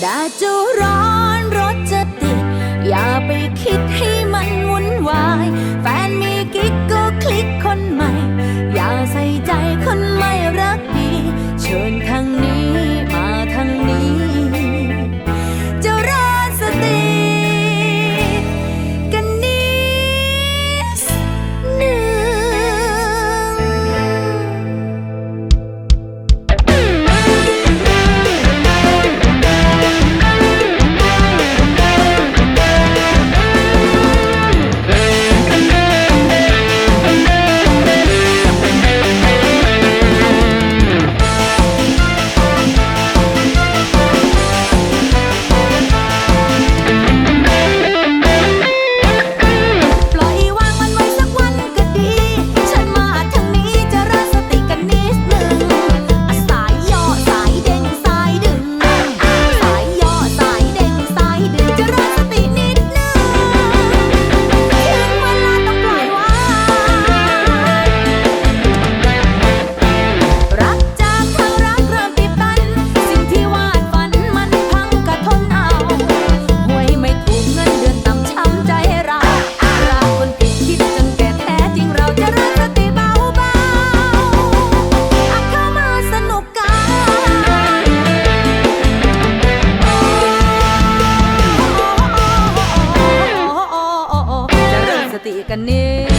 แดดจะร้อนรถจะติด อย่าไปคิดให้ ติกันนี้